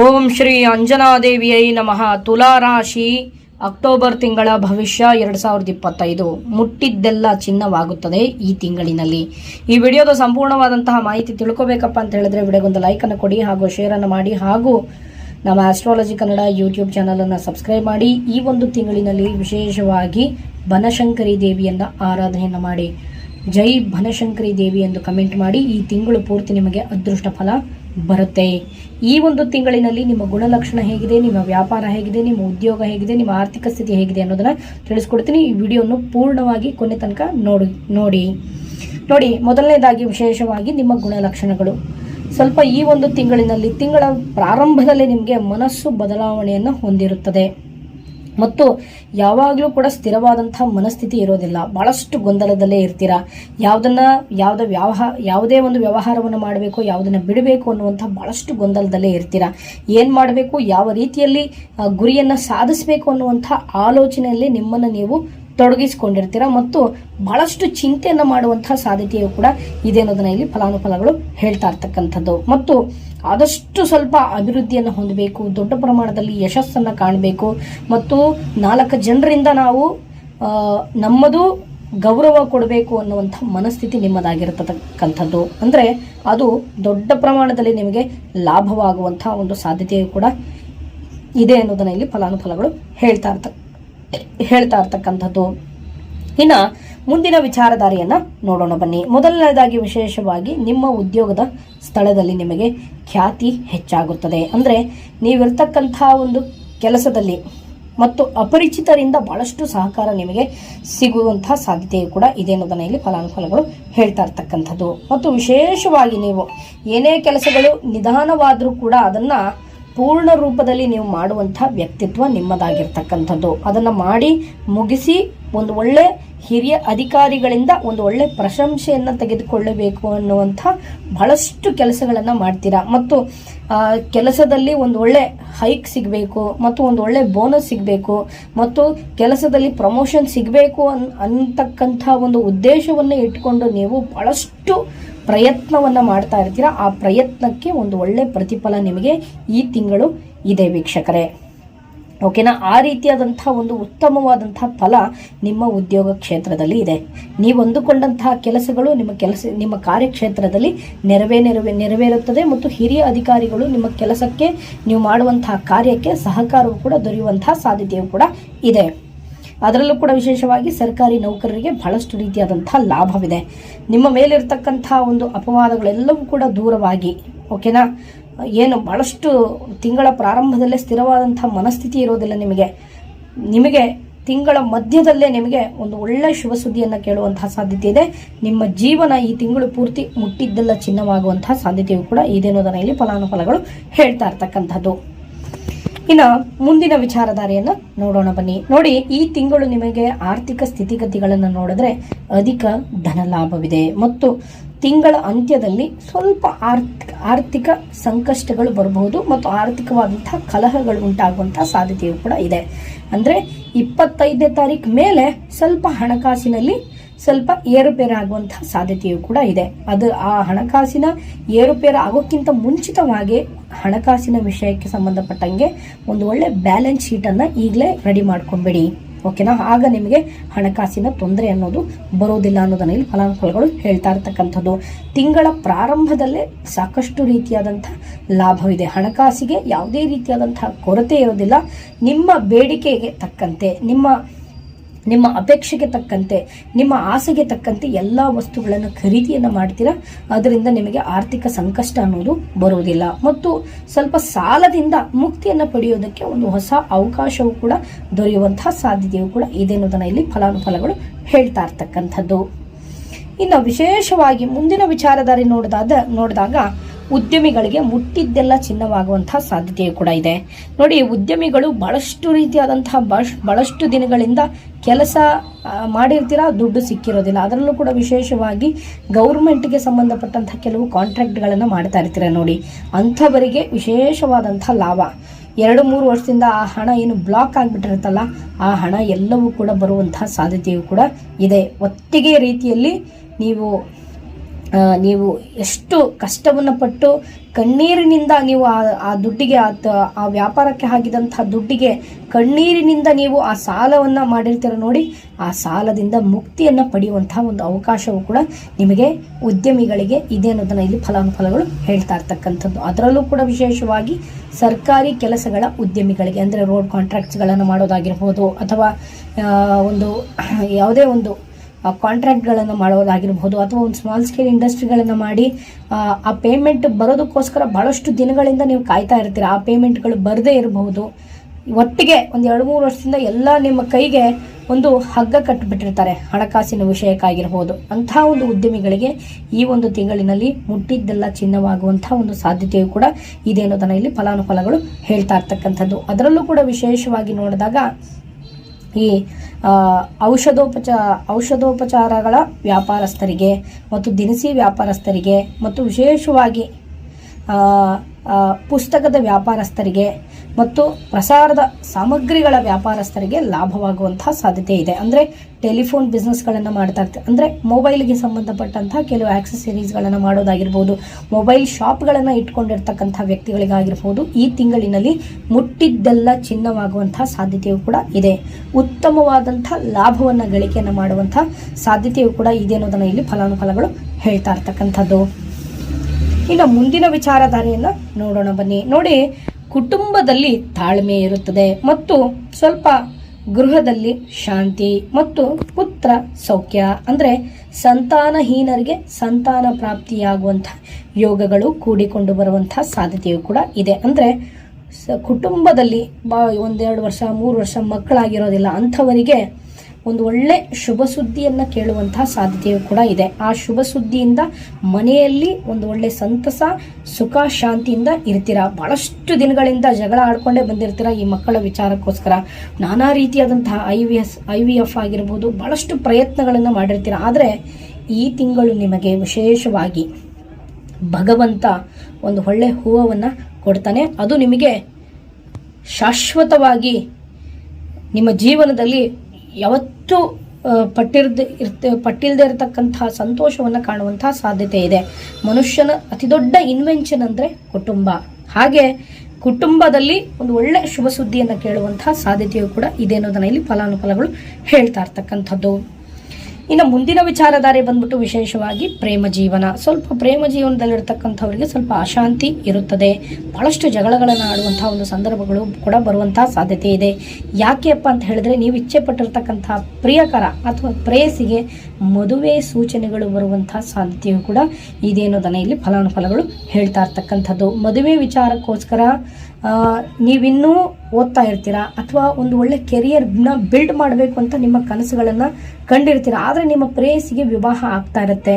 ಓಂ ಶ್ರೀ ಅಂಜನಾದೇವಿಯೈ ನಮಃ. ತುಲಾರಾಶಿ ಅಕ್ಟೋಬರ್ ತಿಂಗಳ ಭವಿಷ್ಯ ಎರಡು ಸಾವಿರದ ಇಪ್ಪತ್ತೈದು. ಮುಟ್ಟಿದ್ದೆಲ್ಲ ಚಿನ್ನವಾಗುತ್ತದೆ ಈ ತಿಂಗಳಿನಲ್ಲಿ. ಈ ವಿಡಿಯೋದ ಸಂಪೂರ್ಣವಾದಂತಹ ಮಾಹಿತಿ ತಿಳ್ಕೋಬೇಕಪ್ಪ ಅಂತ ಹೇಳಿದ್ರೆ ವಿಡಿಯೋಗೊಂದು ಲೈಕನ್ನು ಕೊಡಿ ಹಾಗೂ ಶೇರನ್ನು ಮಾಡಿ ಹಾಗೂ ನಮ್ಮ ಆಸ್ಟ್ರಾಲಜಿ ಕನ್ನಡ ಯೂಟ್ಯೂಬ್ ಚಾನಲನ್ನು ಸಬ್ಸ್ಕ್ರೈಬ್ ಮಾಡಿ. ಈ ಒಂದು ತಿಂಗಳಿನಲ್ಲಿ ವಿಶೇಷವಾಗಿ ಬನಶಂಕರಿ ದೇವಿಯನ್ನು ಆರಾಧನೆಯನ್ನು ಮಾಡಿ. ಜೈ ಬನಶಂಕರಿ ದೇವಿ ಎಂದು ಕಮೆಂಟ್ ಮಾಡಿ. ಈ ತಿಂಗಳು ಪೂರ್ತಿ ನಿಮಗೆ ಅದೃಷ್ಟ ಫಲ ಬರುತ್ತೆ. ಈ ಒಂದು ತಿಂಗಳಿನಲ್ಲಿ ನಿಮ್ಮ ಗುಣಲಕ್ಷಣ ಹೇಗಿದೆ, ನಿಮ್ಮ ವ್ಯಾಪಾರ ಹೇಗಿದೆ, ನಿಮ್ಮ ಉದ್ಯೋಗ ಹೇಗಿದೆ, ನಿಮ್ಮ ಆರ್ಥಿಕ ಸ್ಥಿತಿ ಹೇಗಿದೆ ಅನ್ನೋದನ್ನ ತಿಳಿಸ್ಕೊಡ್ತೀನಿ. ಈ ವಿಡಿಯೋನು ಪೂರ್ಣವಾಗಿ ಕೊನೆ ತನಕ ನೋಡಿ ನೋಡಿ. ನೋಡಿ, ಮೊದಲನೇದಾಗಿ ವಿಶೇಷವಾಗಿ ನಿಮ್ಮ ಗುಣಲಕ್ಷಣಗಳು. ಸ್ವಲ್ಪ ಈ ಒಂದು ತಿಂಗಳಿನಲ್ಲಿ, ತಿಂಗಳ ಪ್ರಾರಂಭದಲ್ಲೇ ನಿಮಗೆ ಮನಸ್ಸು ಬದಲಾವಣೆಯನ್ನು ಹೊಂದಿರುತ್ತದೆ. ಮತ್ತು ಯಾವಾಗಲೂ ಕೂಡ ಸ್ಥಿರವಾದಂತಹ ಮನಸ್ಥಿತಿ ಇರೋದಿಲ್ಲ. ಬಹಳಷ್ಟು ಗೊಂದಲದಲ್ಲೇ ಇರ್ತೀರಾ? ಯಾವುದನ್ನ, ಯಾವುದೇ ವ್ಯವಹಾರ ಯಾವುದೇ ಒಂದು ವ್ಯವಹಾರವನ್ನು ಮಾಡಬೇಕು, ಯಾವುದನ್ನ ಬಿಡಬೇಕು ಅನ್ನುವಂಥ ಬಹಳಷ್ಟು ಗೊಂದಲದಲ್ಲೇ ಇರ್ತೀರಾ? ಏನು ಮಾಡಬೇಕು, ಯಾವ ರೀತಿಯಲ್ಲಿ ಗುರಿಯನ್ನ ಸಾಧಿಸಬೇಕು ಅನ್ನುವಂಥ ಆಲೋಚನೆಯಲ್ಲಿ ನಿಮ್ಮನ್ನು ನೀವು ತೊಡಗಿಸಿಕೊಂಡಿರ್ತೀರಾ ಮತ್ತು ಬಹಳಷ್ಟು ಚಿಂತೆಯನ್ನು ಮಾಡುವಂತಹ ಸಾಧ್ಯತೆಯು ಕೂಡ ಇದೆ ಅನ್ನೋದನ್ನ ಇಲ್ಲಿ ಫಲಾನುಫಲಗಳು ಹೇಳ್ತಾ ಇರ್ತಕ್ಕಂಥದ್ದು. ಮತ್ತು ಆದಷ್ಟು ಸ್ವಲ್ಪ ಅಭಿವೃದ್ಧಿಯನ್ನು ಹೊಂದಬೇಕು, ದೊಡ್ಡ ಪ್ರಮಾಣದಲ್ಲಿ ಯಶಸ್ಸನ್ನು ಕಾಣಬೇಕು ಮತ್ತು ನಾಲ್ಕು ಜನರಿಂದ ನಾವು ನಮ್ಮದು ಗೌರವ ಕೊಡಬೇಕು ಅನ್ನುವಂಥ ಮನಸ್ಥಿತಿ ನಿಮ್ಮದಾಗಿರತಕ್ಕಂಥದ್ದು. ಅಂದರೆ ಅದು ದೊಡ್ಡ ಪ್ರಮಾಣದಲ್ಲಿ ನಿಮಗೆ ಲಾಭವಾಗುವಂಥ ಒಂದು ಸಾಧ್ಯತೆಯು ಕೂಡ ಇದೆ ಅನ್ನೋದನ್ನ ಇಲ್ಲಿ ಫಲಾನುಫಲಗಳು ಹೇಳ್ತಾ ಹೇಳ್ತಾ ಇರ್ತಕ್ಕಂಥದ್ದು. ಇನ್ನು ಮುಂದಿನ ವಿಚಾರಧಾರೆಯನ್ನ ನೋಡೋಣ ಬನ್ನಿ. ಮೊದಲನೇದಾಗಿ ವಿಶೇಷವಾಗಿ ನಿಮ್ಮ ಉದ್ಯೋಗದ ಸ್ಥಳದಲ್ಲಿ ನಿಮಗೆ ಖ್ಯಾತಿ ಹೆಚ್ಚಾಗುತ್ತದೆ. ಅಂದರೆ ನೀವಿರ್ತಕ್ಕಂಥ ಒಂದು ಕೆಲಸದಲ್ಲಿ ಮತ್ತು ಅಪರಿಚಿತರಿಂದ ಬಹಳಷ್ಟು ಸಹಕಾರ ನಿಮಗೆ ಸಿಗುವಂತಹ ಸಾಧ್ಯತೆಯು ಕೂಡ ಇದೆ ಅನ್ನೋದನ್ನು ಇಲ್ಲಿ ಫಲಾನುಫಲಗಳು ಹೇಳ್ತಾ ಇರ್ತಕ್ಕಂಥದ್ದು. ಮತ್ತು ವಿಶೇಷವಾಗಿ ನೀವು ಏನೇ ಕೆಲಸಗಳು ನಿಧಾನವಾದರೂ ಕೂಡ ಅದನ್ನ ಪೂರ್ಣ ರೂಪದಲ್ಲಿ ನೀವು ಮಾಡುವಂಥ ವ್ಯಕ್ತಿತ್ವ ನಿಮ್ಮದಾಗಿರ್ತಕ್ಕಂಥದ್ದು. ಅದನ್ನು ಮಾಡಿ ಮುಗಿಸಿ ಒಂದು ಒಳ್ಳೆ ಹಿರಿಯ ಅಧಿಕಾರಿಗಳಿಂದ ಒಂದು ಒಳ್ಳೆ ಪ್ರಶಂಸೆಯನ್ನು ತೆಗೆದುಕೊಳ್ಳಬೇಕು ಅನ್ನುವಂಥ ಬಹಳಷ್ಟು ಕೆಲಸಗಳನ್ನು ಮಾಡ್ತೀರಾ. ಮತ್ತು ಕೆಲಸದಲ್ಲಿ ಒಂದು ಒಳ್ಳೆ ಹೈಕ್ ಸಿಗಬೇಕು, ಮತ್ತು ಒಂದು ಒಳ್ಳೆ ಬೋನಸ್ ಸಿಗಬೇಕು, ಮತ್ತು ಕೆಲಸದಲ್ಲಿ ಪ್ರಮೋಷನ್ ಸಿಗಬೇಕು ಅನ್, ಅಂತಕ್ಕಂಥ ಒಂದು ಉದ್ದೇಶವನ್ನು ಇಟ್ಕೊಂಡು ನೀವು ಬಹಳಷ್ಟು ಪ್ರಯತ್ನವನ್ನ ಮಾಡ್ತಾ ಇರ್ತೀರಾ? ಆ ಪ್ರಯತ್ನಕ್ಕೆ ಒಂದು ಒಳ್ಳೆ ಪ್ರತಿಫಲ ನಿಮಗೆ ಈ ತಿಂಗಳು ಇದೆ ವೀಕ್ಷಕರೇ. ಓಕೆನಾ? ಆ ರೀತಿಯಾದಂಥ ಒಂದು ಉತ್ತಮವಾದಂಥ ಫಲ ನಿಮ್ಮ ಉದ್ಯೋಗ ಕ್ಷೇತ್ರದಲ್ಲಿ ಇದೆ. ನೀವು ಅಂದುಕೊಂಡಂತಹ ಕೆಲಸಗಳು ನಿಮ್ಮ ಕೆಲಸ, ನಿಮ್ಮ ಕಾರ್ಯಕ್ಷೇತ್ರದಲ್ಲಿ ನೆರವೇ ನೆರವೇ, ನೆರವೇರುತ್ತದೆ ಮತ್ತು ಹಿರಿಯ ಅಧಿಕಾರಿಗಳು ನಿಮ್ಮ ಕೆಲಸಕ್ಕೆ, ನೀವು ಮಾಡುವಂತಹ ಕಾರ್ಯಕ್ಕೆ ಸಹಕಾರವು ಕೂಡ ದೊರೆಯುವಂತಹ ಸಾಧ್ಯತೆಯು ಕೂಡ ಇದೆ. ಅದರಲ್ಲೂ ಕೂಡ ವಿಶೇಷವಾಗಿ ಸರ್ಕಾರಿ ನೌಕರರಿಗೆ ಬಹಳಷ್ಟು ರೀತಿಯಾದಂತಹ ಲಾಭವಿದೆ. ನಿಮ್ಮ ಮೇಲಿರ್ತಕ್ಕಂಥ ಒಂದು ಅಪವಾದಗಳೆಲ್ಲವೂ ಕೂಡ ದೂರವಾಗಿ, ಓಕೆನಾ? ಏನು ಬಹಳಷ್ಟು ತಿಂಗಳ ಪ್ರಾರಂಭದಲ್ಲೇ ಸ್ಥಿರವಾದಂಥ ಮನಸ್ಥಿತಿ ಇರೋದಿಲ್ಲ ನಿಮಗೆ. ನಿಮಗೆ ತಿಂಗಳ ಮಧ್ಯದಲ್ಲೇ ನಿಮಗೆ ಒಂದು ಒಳ್ಳೆ ಶುಭ ಸುದ್ದಿಯನ್ನು ಕೇಳುವಂತಹ ಸಾಧ್ಯತೆ ಇದೆ. ನಿಮ್ಮ ಜೀವನ ಈ ತಿಂಗಳು ಪೂರ್ತಿ ಮುಟ್ಟಿದ್ದೆಲ್ಲ ಚಿನ್ನವಾಗುವಂತಹ ಸಾಧ್ಯತೆಯು ಕೂಡ ಇದೆ ಅನ್ನೋದನ್ನ ಇಲ್ಲಿ ಫಲಾನುಫಲಗಳು ಹೇಳ್ತಾ ಇರ್ತಕ್ಕಂಥದ್ದು. ಇನ್ನು ಮುಂದಿನ ವಿಚಾರಧಾರೆಯನ್ನು ನೋಡೋಣ ಬನ್ನಿ. ನೋಡಿ, ಈ ತಿಂಗಳು ನಿಮಗೆ ಆರ್ಥಿಕ ಸ್ಥಿತಿಗತಿಗಳನ್ನು ನೋಡಿದ್ರೆ ಅಧಿಕ ಧನ ಲಾಭವಿದೆ ಮತ್ತು ತಿಂಗಳ ಅಂತ್ಯದಲ್ಲಿ ಸ್ವಲ್ಪ ಆರ್ಥಿಕ ಆರ್ಥಿಕ ಸಂಕಷ್ಟಗಳು ಬರಬಹುದು ಮತ್ತು ಆರ್ಥಿಕವಾದಂತಹ ಕಲಹಗಳು ಉಂಟಾಗುವಂತಹ ಸಾಧ್ಯತೆಯು ಕೂಡ ಇದೆ. ಅಂದರೆ ಇಪ್ಪತ್ತೈದನೇ ತಾರೀಕು ಮೇಲೆ ಸ್ವಲ್ಪ ಹಣಕಾಸಿನಲ್ಲಿ ಸ್ವಲ್ಪ ಏರುಪೇರು ಆಗುವಂತಹ ಸಾಧ್ಯತೆಯು ಕೂಡ ಇದೆ. ಅದು ಆ ಹಣಕಾಸಿನ ಏರುಪೇರು ಆಗೋಕ್ಕಿಂತ ಮುಂಚಿತವಾಗಿ ಹಣಕಾಸಿನ ವಿಷಯಕ್ಕೆ ಸಂಬಂಧಪಟ್ಟಂಗೆ ಒಂದು ಒಳ್ಳೆ ಬ್ಯಾಲೆನ್ಸ್ ಶೀಟನ್ನು ಈಗಲೇ ರೆಡಿ ಮಾಡ್ಕೊಂಬಿಡಿ. ಓಕೆನಾ? ಆಗ ನಿಮಗೆ ಹಣಕಾಸಿನ ತೊಂದರೆ ಅನ್ನೋದು ಬರೋದಿಲ್ಲ ಅನ್ನೋದನ್ನ ಇಲ್ಲಿ ಫಲಾನುಫಲಗಳು ಹೇಳ್ತಾ ಇರ್ತಕ್ಕಂಥದ್ದು. ತಿಂಗಳ ಪ್ರಾರಂಭದಲ್ಲೇ ಸಾಕಷ್ಟು ರೀತಿಯಾದಂಥ ಲಾಭವಿದೆ. ಹಣಕಾಸಿಗೆ ಯಾವುದೇ ರೀತಿಯಾದಂಥ ಕೊರತೆ ಇರೋದಿಲ್ಲ. ನಿಮ್ಮ ಬೇಡಿಕೆಗೆ ತಕ್ಕಂತೆ, ನಿಮ್ಮ ನಿಮ್ಮ ಅಪೇಕ್ಷೆಗೆ ತಕ್ಕಂತೆ, ನಿಮ್ಮ ಆಸೆಗೆ ತಕ್ಕಂತೆ ಎಲ್ಲ ವಸ್ತುಗಳನ್ನು ಖರೀದಿಯನ್ನು ಮಾಡ್ತೀರಾ? ಅದರಿಂದ ನಿಮಗೆ ಆರ್ಥಿಕ ಸಂಕಷ್ಟ ಅನ್ನೋದು ಬರುವುದಿಲ್ಲ ಮತ್ತು ಸ್ವಲ್ಪ ಸಾಲದಿಂದ ಮುಕ್ತಿಯನ್ನು ಪಡೆಯೋದಕ್ಕೆ ಒಂದು ಹೊಸ ಅವಕಾಶವೂ ಕೂಡ ದೊರೆಯುವಂತಹ ಸಾಧ್ಯತೆಯೂ ಕೂಡ ಇದೆ ಅನ್ನೋದನ್ನು ಇಲ್ಲಿ ಫಲಾನುಫಲಗಳು ಹೇಳ್ತಾ ಇರ್ತಕ್ಕಂಥದ್ದು. ಇನ್ನು ವಿಶೇಷವಾಗಿ ಮುಂದಿನ ವಿಚಾರಧಾರೆ ನೋಡಿದಾದ ನೋಡಿದಾಗ ಉದ್ಯಮಿಗಳಿಗೆ ಮುಟ್ಟಿದ್ದೆಲ್ಲ ಚಿನ್ನವಾಗುವಂತಹ ಸಾಧ್ಯತೆಯು ಕೂಡ ಇದೆ. ನೋಡಿ, ಉದ್ಯಮಿಗಳು ಬಹಳಷ್ಟು ರೀತಿಯಾದಂತಹ ಬಹಳ್- ಬಹಳಷ್ಟು ದಿನಗಳಿಂದ ಕೆಲಸ ಮಾಡಿರ್ತೀರಾ? ದುಡ್ಡು ಸಿಕ್ಕಿರೋದಿಲ್ಲ. ಅದರಲ್ಲೂ ಕೂಡ ವಿಶೇಷವಾಗಿ ಗೌರ್ಮೆಂಟ್ಗೆ ಸಂಬಂಧಪಟ್ಟಂತಹ ಕೆಲವು ಕಾಂಟ್ರಾಕ್ಟ್ಗಳನ್ನು ಮಾಡ್ತಾ ಇರ್ತೀರ ನೋಡಿ. ಅಂಥವರಿಗೆ ವಿಶೇಷವಾದಂಥ ಲಾಭ. ಎರಡು, ಮೂರು ವರ್ಷದಿಂದ ಆ ಹಣ ಏನು ಬ್ಲಾಕ್ ಆಗಿಬಿಟ್ಟಿರುತ್ತಲ್ಲ, ಆ ಹಣ ಎಲ್ಲವೂ ಕೂಡ ಬರುವಂತಹ ಸಾಧ್ಯತೆಯು ಕೂಡ ಇದೆ. ಒತ್ತಿಗೆ ರೀತಿಯಲ್ಲಿ ನೀವು ನೀವು ಎಷ್ಟು ಕಷ್ಟವನ್ನು ಪಟ್ಟು ಕಣ್ಣೀರಿನಿಂದ ನೀವು ಆ ಆ ದುಡ್ಡಿಗೆ ಆ ವ್ಯಾಪಾರಕ್ಕೆ ಹಾಕಿದಂತಹ ದುಡ್ಡಿಗೆ ಕಣ್ಣೀರಿನಿಂದ ನೀವು ಆ ಸಾಲವನ್ನು ಮಾಡಿರ್ತೀರ ನೋಡಿ, ಆ ಸಾಲದಿಂದ ಮುಕ್ತಿಯನ್ನು ಪಡೆಯುವಂತಹ ಒಂದು ಅವಕಾಶವು ಕೂಡ ನಿಮಗೆ ಉದ್ಯಮಿಗಳಿಗೆ ಇದೆ ಅನ್ನೋದನ್ನು ಇಲ್ಲಿ ಫಲಾನುಫಲಗಳು ಹೇಳ್ತಾ ಇರ್ತಕ್ಕಂಥದ್ದು. ಅದರಲ್ಲೂ ಕೂಡ ವಿಶೇಷವಾಗಿ ಸರ್ಕಾರಿ ಕೆಲಸಗಳ ಉದ್ಯಮಿಗಳಿಗೆ, ಅಂದರೆ ರೋಡ್ ಕಾಂಟ್ರಾಕ್ಟ್ಸ್ಗಳನ್ನು ಮಾಡೋದಾಗಿರ್ಬೋದು, ಅಥವಾ ಒಂದು, ಯಾವುದೇ ಒಂದು ಕಾಂಟ್ರಾಕ್ಟ್ಗಳನ್ನು ಮಾಡೋದಾಗಿರ್ಬೋದು ಅಥವಾ ಒಂದು ಸ್ಮಾಲ್ ಸ್ಕೇಲ್ ಇಂಡಸ್ಟ್ರಿಗಳನ್ನು ಮಾಡಿ ಆ, ಪೇಮೆಂಟ್ ಬರೋದಕ್ಕೋಸ್ಕರ ಭಾಳಷ್ಟು ದಿನಗಳಿಂದ ನೀವು ಕಾಯ್ತಾ ಇರ್ತೀರ. ಆ ಪೇಮೆಂಟ್ಗಳು ಬರದೇ ಇರಬಹುದು ಒಟ್ಟಿಗೆ ಒಂದು ಎರಡು ಮೂರು ವರ್ಷದಿಂದ ಎಲ್ಲ ನಿಮ್ಮ ಕೈಗೆ ಒಂದು ಹಗ್ಗ ಕಟ್ಟಿಬಿಟ್ಟಿರ್ತಾರೆ ಹಣಕಾಸಿನ ವಿಷಯಕ್ಕಾಗಿರ್ಬೋದು. ಅಂಥ ಒಂದು ಉದ್ಯಮಿಗಳಿಗೆ ಈ ಒಂದು ತಿಂಗಳಿನಲ್ಲಿ ಮುಟ್ಟಿದ್ದೆಲ್ಲ ಚಿನ್ನವಾಗುವಂಥ ಒಂದು ಸಾಧ್ಯತೆಯು ಕೂಡ ಇದೆ ಅನ್ನೋದನ್ನು ಇಲ್ಲಿ ಫಲಾನುಫಲಗಳು ಹೇಳ್ತಾ ಇರ್ತಕ್ಕಂಥದ್ದು. ಅದರಲ್ಲೂ ಕೂಡ ವಿಶೇಷವಾಗಿ ನೋಡಿದಾಗ ಈ ಔಷಧೋಪಚ ಔಷಧೋಪಚಾರಗಳ ವ್ಯಾಪಾರಸ್ಥರಿಗೆ ಮತ್ತು ದಿನಸಿ ವ್ಯಾಪಾರಸ್ಥರಿಗೆ ಮತ್ತು ವಿಶೇಷವಾಗಿ ಪುಸ್ತಕದ ವ್ಯಾಪಾರಸ್ಥರಿಗೆ ಮತ್ತು ಪ್ರಸಾರದ ಸಾಮಗ್ರಿಗಳ ವ್ಯಾಪಾರಸ್ಥರಿಗೆ ಲಾಭವಾಗುವಂತಹ ಸಾಧ್ಯತೆ ಇದೆ. ಅಂದರೆ ಟೆಲಿಫೋನ್ ಬಿಸ್ನೆಸ್ಗಳನ್ನು ಮಾಡ್ತಾ ಇರ್ತಾರೆ ಅಂದರೆ ಮೊಬೈಲ್ಗೆ ಸಂಬಂಧಪಟ್ಟಂತಹ ಕೆಲವು ಆಕ್ಸೆಸರೀಸ್ಗಳನ್ನು ಮಾಡೋದಾಗಿರ್ಬೋದು, ಮೊಬೈಲ್ ಶಾಪ್ಗಳನ್ನು ಇಟ್ಕೊಂಡಿರ್ತಕ್ಕಂಥ ವ್ಯಕ್ತಿಗಳಿಗಾಗಿರ್ಬೋದು, ಈ ತಿಂಗಳಿನಲ್ಲಿ ಮುಟ್ಟಿದ್ದೆಲ್ಲ ಚಿನ್ನವಾಗುವಂತಹ ಸಾಧ್ಯತೆಯು ಕೂಡ ಇದೆ. ಉತ್ತಮವಾದಂಥ ಲಾಭವನ್ನು ಗಳಿಕೆಯನ್ನು ಮಾಡುವಂಥ ಸಾಧ್ಯತೆಯು ಕೂಡ ಇದೆ ಅನ್ನೋದನ್ನು ಇಲ್ಲಿ ಫಲಾನುಫಲಗಳು ಹೇಳ್ತಾ ಇರ್ತಕ್ಕಂಥದ್ದು. ಇನ್ನು ಮುಂದಿನ ವಿಚಾರಧಾರೆಯನ್ನ ನೋಡೋಣ ಬನ್ನಿ. ನೋಡಿ ಕುಟುಂಬದಲ್ಲಿ ತಾಳ್ಮೆ ಇರುತ್ತದೆ ಮತ್ತು ಸ್ವಲ್ಪ ಗೃಹದಲ್ಲಿ ಶಾಂತಿ ಮತ್ತು ಪುತ್ರ ಸೌಖ್ಯ, ಅಂದರೆ ಸಂತಾನಹೀನರಿಗೆ ಸಂತಾನ ಪ್ರಾಪ್ತಿಯಾಗುವಂಥ ಯೋಗಗಳು ಕೂಡಿಕೊಂಡು ಬರುವಂಥ ಸಾಧ್ಯತೆಯು ಕೂಡ ಇದೆ. ಅಂದರೆ ಕುಟುಂಬದಲ್ಲಿ ಬಾ ಒಂದೆರಡು ವರ್ಷ, ಮೂರು ವರ್ಷ ಮಕ್ಕಳಾಗಿರೋದಿಲ್ಲ, ಅಂಥವರಿಗೆ ಒಂದು ಒಳ್ಳೆ ಶುಭ ಸುದ್ದಿಯನ್ನು ಕೇಳುವಂತಹ ಸಾಧ್ಯತೆಯು ಕೂಡ ಇದೆ. ಆ ಶುಭ ಸುದ್ದಿಯಿಂದ ಮನೆಯಲ್ಲಿ ಒಂದು ಒಳ್ಳೆ ಸಂತಸ, ಸುಖ, ಶಾಂತಿಯಿಂದ ಇರ್ತೀರ? ಬಹಳಷ್ಟು ದಿನಗಳಿಂದ ಜಗಳ ಆಡ್ಕೊಂಡೇ ಬಂದಿರ್ತೀರ ಈ ಮಕ್ಕಳ ವಿಚಾರಕ್ಕೋಸ್ಕರ? ನಾನಾ ರೀತಿಯಾದಂತಹ I V S, I V F ಆಗಿರ್ಬೋದು, ಬಹಳಷ್ಟು ಪ್ರಯತ್ನಗಳನ್ನು ಮಾಡಿರ್ತೀರ? ಆದರೆ ಈ ತಿಂಗಳು ನಿಮಗೆ ವಿಶೇಷವಾಗಿ ಭಗವಂತ ಒಂದು ಒಳ್ಳೆ ಹೂವನ್ನು ಕೊಡ್ತಾನೆ. ಅದು ನಿಮಗೆ ಶಾಶ್ವತವಾಗಿ ನಿಮ್ಮ ಜೀವನದಲ್ಲಿ ಯಾವತ್ತೂ ಪಟ್ಟಿರ್ದ, ಇರ್ತ ಪಟ್ಟಿಲ್ಲದೆ ಇರತಕ್ಕಂತಹ ಸಂತೋಷವನ್ನು ಕಾಣುವಂತಹ ಸಾಧ್ಯತೆ ಇದೆ. ಮನುಷ್ಯನ ಅತಿದೊಡ್ಡ ಇನ್ವೆನ್ಷನ್ ಅಂದರೆ ಕುಟುಂಬ. ಹಾಗೆ ಕುಟುಂಬದಲ್ಲಿ ಒಂದು ಒಳ್ಳೆ ಶುಭ ಸುದ್ದಿಯನ್ನು ಕೇಳುವಂತಹ ಸಾಧ್ಯತೆಯು ಕೂಡ ಇದೆ ಅನ್ನೋದನ್ನ ಇಲ್ಲಿ ಫಲಾನುಫಲಗಳು ಹೇಳ್ತಾ ಇರ್ತಕ್ಕಂಥದ್ದು. ಇನ್ನು ಮುಂದಿನ ವಿಚಾರಧಾರೆ ಬಂದ್ಬಿಟ್ಟು ವಿಶೇಷವಾಗಿ ಪ್ರೇಮ ಜೀವನ. ಸ್ವಲ್ಪ ಪ್ರೇಮ ಜೀವನದಲ್ಲಿರ್ತಕ್ಕಂಥವರಿಗೆ ಸ್ವಲ್ಪ ಅಶಾಂತಿ ಇರುತ್ತದೆ. ಬಹಳಷ್ಟು ಜಗಳಗಳನ್ನು ಆಡುವಂಥ ಒಂದು ಸಂದರ್ಭಗಳು ಕೂಡ ಬರುವಂತಹ ಸಾಧ್ಯತೆ ಇದೆ. ಯಾಕೆಪ್ಪ ಅಂತ ಹೇಳಿದ್ರೆ ನೀವು ಇಚ್ಛೆ ಪಟ್ಟಿರ್ತಕ್ಕಂಥ ಪ್ರಿಯಕರ ಅಥವಾ ಪ್ರೇಯಸಿಗೆ ಮದುವೆ ಸೂಚನೆಗಳು ಬರುವಂತಹ ಸಾಧ್ಯತೆಯು ಕೂಡ ಇದೆ ಅನ್ನೋದನ್ನ ಇಲ್ಲಿ ಫಲಾನುಫಲಗಳು ಹೇಳ್ತಾ ಇರ್ತಕ್ಕಂಥದ್ದು. ಮದುವೆ ವಿಚಾರಕ್ಕೋಸ್ಕರ ನೀವಿನ್ನೂ ಓದ್ತಾ ಇರ್ತೀರಾ? ಅಥವಾ ಒಂದು ಒಳ್ಳೆ ಕೆರಿಯರ್ನ ಬಿಲ್ಡ್ ಮಾಡಬೇಕು ಅಂತ ನಿಮ್ಮ ಕನಸುಗಳನ್ನು ಕಂಡಿರ್ತೀರಾ? ಆದರೆ ನಿಮ್ಮ ಪ್ರೇಯಸಿಗೆ ವಿವಾಹ ಆಗ್ತಾ ಇರುತ್ತೆ.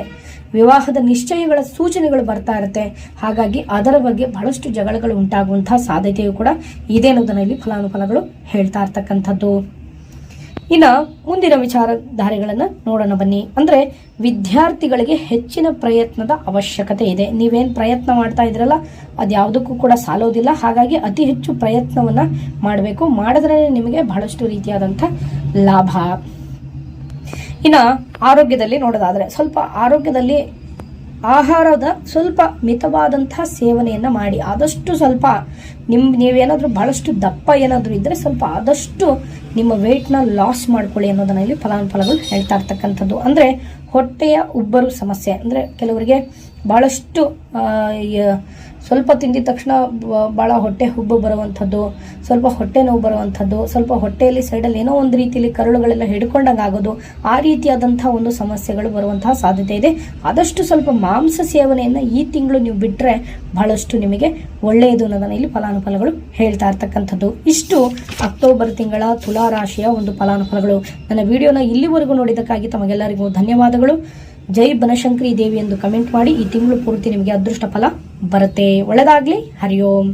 ವಿವಾಹದ ನಿಶ್ಚಯಗಳ ಸೂಚನೆಗಳು ಬರ್ತಾ ಇರುತ್ತೆ. ಹಾಗಾಗಿ ಅದರ ಬಗ್ಗೆ ಬಹಳಷ್ಟು ಜಗಳಗಳು ಉಂಟಾಗುವಂತಹ ಸಾಧ್ಯತೆಯು ಕೂಡ ಇದೆ ಅನ್ನೋದನ್ನ ಇಲ್ಲಿ ಫಲಾನುಫಲಗಳು ಹೇಳ್ತಾ ಇರ್ತಕ್ಕಂಥದ್ದು. ಇನ್ನು ಮುಂದಿನ ವಿಚಾರಧಾರೆಗಳನ್ನು ನೋಡೋಣ ಬನ್ನಿ. ಅಂದರೆ ವಿದ್ಯಾರ್ಥಿಗಳಿಗೆ ಹೆಚ್ಚಿನ ಪ್ರಯತ್ನದ ಅವಶ್ಯಕತೆ ಇದೆ. ನೀವೇನು ಪ್ರಯತ್ನ ಮಾಡ್ತಾ ಇದ್ರಲ್ಲ, ಅದು ಯಾವುದಕ್ಕೂ ಕೂಡ ಸಾಲೋದಿಲ್ಲ. ಹಾಗಾಗಿ ಅತಿ ಹೆಚ್ಚು ಪ್ರಯತ್ನವನ್ನು ಮಾಡಬೇಕು. ಮಾಡಿದ್ರೆ ನಿಮಗೆ ಬಹಳಷ್ಟು ರೀತಿಯಾದಂಥ ಲಾಭ. ಇನ್ನು ಆರೋಗ್ಯದಲ್ಲಿ ನೋಡೋದಾದರೆ, ಸ್ವಲ್ಪ ಆರೋಗ್ಯದಲ್ಲಿ ಆಹಾರದ ಸ್ವಲ್ಪ ಮಿತವಾದಂತಹ ಸೇವನೆಯನ್ನು ಮಾಡಿ. ಆದಷ್ಟು ಸ್ವಲ್ಪ ನಿಮ್ಮ ನೀವೇನಾದರೂ ಬಹಳಷ್ಟು ದಪ್ಪ ಏನಾದರೂ ಇದ್ದರೆ ಸ್ವಲ್ಪ ಆದಷ್ಟು ನಿಮ್ಮ ವೆಯ್ಟ್ನ ಲಾಸ್ ಮಾಡ್ಕೊಳ್ಳಿ ಅನ್ನೋದನ್ನ ಇಲ್ಲಿ ಫಲಾನುಫಲಗಳು ಹೇಳ್ತಾ ಇರ್ತಕ್ಕಂಥದ್ದು. ಅಂದರೆ ಹೊಟ್ಟೆಯ ಉಬ್ಬರು ಸಮಸ್ಯೆ. ಅಂದರೆ ಕೆಲವರಿಗೆ ಭಾಳಷ್ಟು ಸ್ವಲ್ಪ ತಿಂದಿದ ತಕ್ಷಣ ಭಾಳ ಹೊಟ್ಟೆ ಹುಬ್ಬು ಬರುವಂಥದ್ದು, ಸ್ವಲ್ಪ ಹೊಟ್ಟೆ ನೋವು ಬರುವಂಥದ್ದು, ಸ್ವಲ್ಪ ಹೊಟ್ಟೆಯಲ್ಲಿ ಸೈಡಲ್ಲಿ ಏನೋ ಒಂದು ರೀತಿಯಲ್ಲಿ ಕರುಳುಗಳೆಲ್ಲ ಹಿಡ್ಕೊಂಡಂಗೆ ಆಗೋದು, ಆ ರೀತಿಯಾದಂಥ ಒಂದು ಸಮಸ್ಯೆಗಳು ಬರುವಂತಹ ಸಾಧ್ಯತೆ ಇದೆ. ಆದಷ್ಟು ಸ್ವಲ್ಪ ಮಾಂಸ ಸೇವನೆಯನ್ನು ಈ ತಿಂಗಳು ನೀವು ಬಿಟ್ಟರೆ ಬಹಳಷ್ಟು ನಿಮಗೆ ಒಳ್ಳೆಯದು ಅನ್ನೋದನ್ನು ಇಲ್ಲಿ ಫಲಾನುಫಲಗಳು ಹೇಳ್ತಾ ಇರ್ತಕ್ಕಂಥದ್ದು. ಇಷ್ಟು ಅಕ್ಟೋಬರ್ ತಿಂಗಳ ತುಲಾ ರಾಶಿಯ ಒಂದು ಫಲಾನುಫಲಗಳು. ನನ್ನ ವಿಡಿಯೋನ ಇಲ್ಲಿವರೆಗೂ ನೋಡಿದ್ದಕ್ಕಾಗಿ ತಮಗೆಲ್ಲರಿಗೂ ಧನ್ಯವಾದಗಳು. ಜೈ ಬನಶಂಕರಿ ದೇವಿ ಎಂದು ಕಮೆಂಟ್ ಮಾಡಿ ಈ ತಿಂಗಳು ಪೂರ್ತಿ ನಿಮಗೆ ಅದೃಷ್ಟ ಫಲ ಬರುತ್ತೆ. ಒಳ್ಳೆದಾಗ್ಲಿ. ಹರಿ ಓಂ